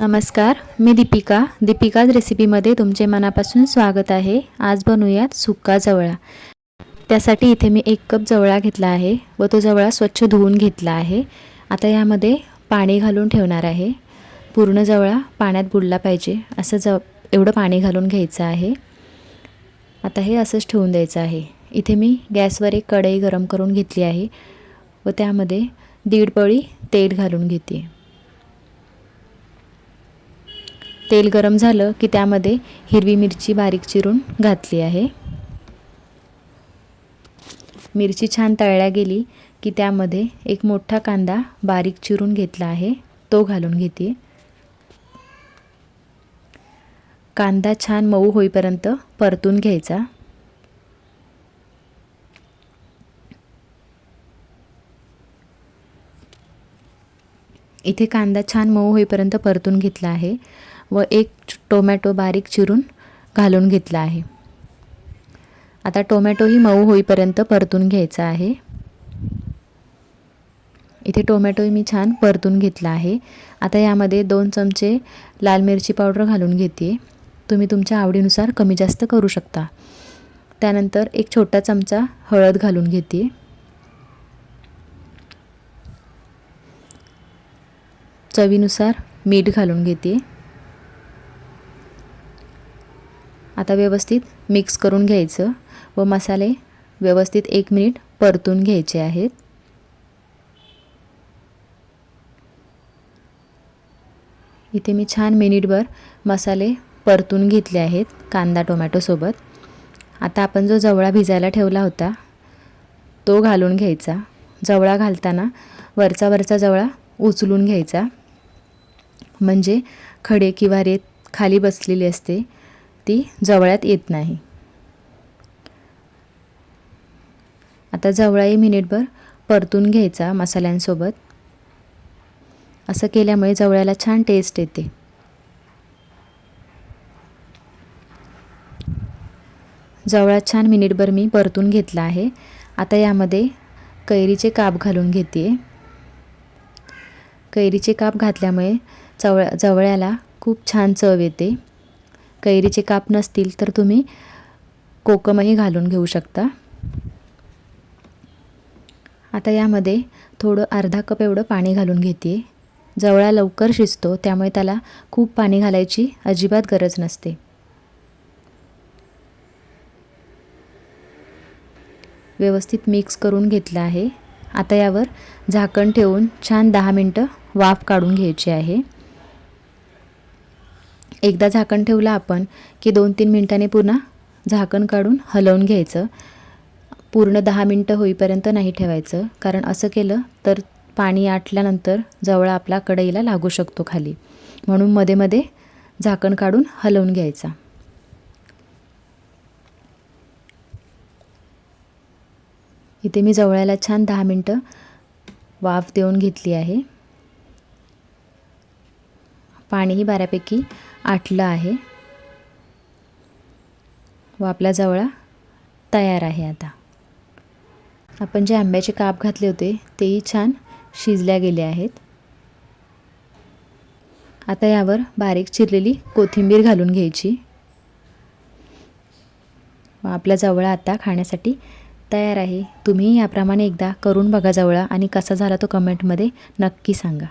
नमस्कार मी दीपिका. दीपिकाज रेसिपीमध्ये तुमचे मनापासून स्वागत आहे. आज बनवूयात सुक्का जवळा. त्यासाठी इथे मी एक कप जवळा घेतला आहे व तो जवळा स्वच्छ धुवून घेतला आहे. आता यामध्ये पाणी घालून ठेवणार आहे. पूर्ण जवळा पाण्यात बुडला पाहिजे असं ज एवढं पाणी घालून घ्यायचं आहे. आता हे असंच ठेवून द्यायचं आहे. इथे मी गॅसवर एक कढई गरम करून घेतली आहे व त्यामध्ये दीड पळी तेल घालून घेते. तेल गरम झालं की त्यामध्ये हिरवी मिरची बारीक चिरून घातली आहे. मिरची छान तळल्या गेली की त्यामध्ये एक मोठा कांदा बारीक चिरून घेतला आहे. तो घालून घेते. कांदा छान मऊ होईपर्यंत परतून घ्यायचा. इथे कांदा छान मऊ होईपर्यंत परतून घेतला आहे व एक टोमॅटो बारीक चिरून घालून घेतला आहे. आता टोमॅटोही मऊ होईपर्यंत परतून घ्यायचा आहे. इथे टोमॅटोही मी छान परतून घेतला आहे. आता यामध्ये दोन चमचे लाल मिरची पावडर घालून घेते. तुम्ही तुमच्या आवडीनुसार कमी जास्त करू शकता. त्यानंतर एक छोटा चमचा हळद घालून घेते. चवीनुसार मीठ घालून घेते. आता व्यवस्थित मिक्स करून घ्यायचं व मसाले व्यवस्थित एक मिनिट परतून घ्यायचे आहेत. इथे मी छान मिनिटभर मसाले परतून घेतले आहेत कांदा टोमॅटोसोबत आता आपण जो जवळा भिजायला ठेवला होता तो घालून घ्यायचा. जवळा घालताना वरचा वरचा जवळा उचलून घ्यायचा. म्हणजे खडे किंवा रेत खाली बसलेली असते ती जवळ्यात येत नाही. आता जवळाही मिनिटभर परतून घ्यायचा मसाल्यांसोबत. असं केल्यामुळे जवळ्याला छान टेस्ट येते. जवळा छान मिनिटभर मी परतून घेतला आहे. आता यामध्ये कैरीचे काप घालून घेते कैरीचे काप घातल्यामुळे जवळ जवळ्याला खूप छान चव येते. कैरीचे काप नसतील तर तुम्ही कोकमही घालून घेऊ शकता. आता यामध्ये थोडं अर्धा कप एवढं पाणी घालून घेते जवळा लवकर शिजतो त्यामुळे त्याला खूप पाणी घालायची अजिबात गरज नसते. व्यवस्थित मिक्स करून घेतलं आहे. आता यावर झाकण ठेवून छान दहा मिनटं वाफ काढून घ्यायची आहे. एकदा झाकण ठेवलं आपण की दोन तीन मिनटांनी पुन्हा झाकण काढून हलवून घ्यायचं. पूर्ण दहा मिनटं होईपर्यंत नाही ठेवायचं. कारण असं केलं तर पाणी आटल्यानंतर जवळ आपला कढईला लागू शकतो खाली. म्हणून मध्ये मध्ये झाकण काढून हलवून घ्यायचा. इथे मी जवळ्याला छान दहा मिनटं वाफ देऊन घेतली आहे. पाणीही बऱ्यापैकी आटलं आहे. व आपला जवळा तयार आहे आता. आपण जे आंब्याचे काप घातले होते तेही छान शिजल्या गेले आहेत. आता यावर बारीक चिरलेली कोथिंबीर घालून घ्यायची. व आपला जवळा आता खाण्यासाठी तयार आहे. तुम्ही याप्रमाणे एकदा करून बघा जवळा आणि कसा झाला तो कमेंटमध्ये नक्की सांगा.